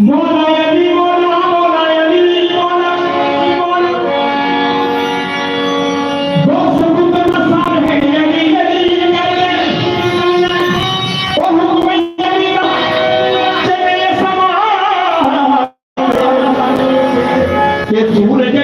No! ਕਿ ਸੂਰਜ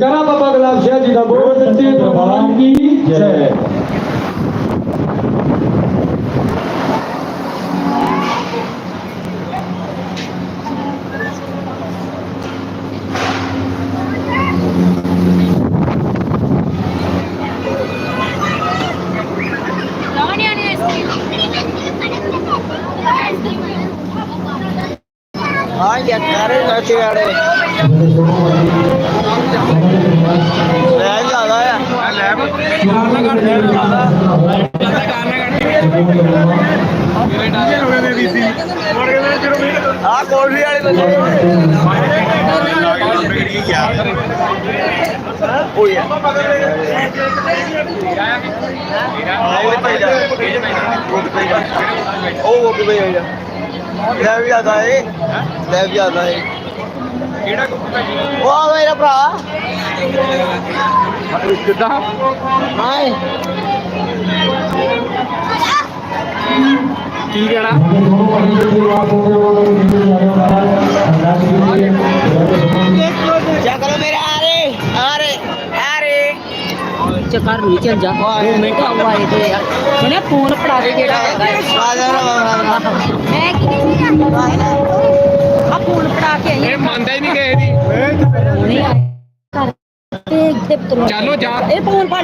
ਜੈ ਕਰਾ ਬਾਬਾ ਗੁਲਾਬ ਸ਼ਾਹ ਜੀ ਦਾ ਬੋਲ ਦਿੱਤੀ ਦਰਬਾਰ ਕੀ ਜੈ ਲੈ ਜਾਦਾ ਆ ਲੈ ਕਾਰਨਾ ਕੱਢ ਦੇ ਕਾਰਨਾ ਕੱਢ ਆ ਕੋਲਰੀ ਵਾਲੇ ਬੰਦੇ ਕੀ ਆ। ਉਹ ਯਾਰ ਉਹ ਉਹ ਵੀ ਆਇਆ ਲੈ ਵੀ ਆਦਾ ਏ ਲੈ ਵੀ ਆਦਾ ਏ ਕਿਹੜਾ ਉਹ ਆ ਮੇਰਾ ਭਰਾ। ਕਿੱਦਾਂ? ਹਾਏ ਕੀ ਕਹਿਣਾ? ਜਾ ਕਰੋ ਮੇਰੇ ਆ ਰੇ ਆ ਰੇ ਆ ਰੇ। ਚਕਾਰ ਨਹੀਂ ਚੱਲ ਜਾ 2 ਮਿੰਟ ਆਵਾਏ ਤੇ ਯਾਰ। ਸੁਣਿਆ ਫੋਨ ਫੜਾ ਦੇ ਜਿਹੜਾ ਹੈਗਾ। ਹੈ। ਜਾ ਮੈਂ ਕੀ ਫੋਨ ਫੜਾ ਕੇ ਆਈ ਇਹ ਮੰਨਦਾ ਹੀ ਨਹੀਂ ਕਿਸੇ ਦੀ। ਨਹੀਂ ਆਇਆ ਘਰ ਤੇ ਤੇ ਚੱਲੋ ਜਾ। ਇਹ ਫੋਨ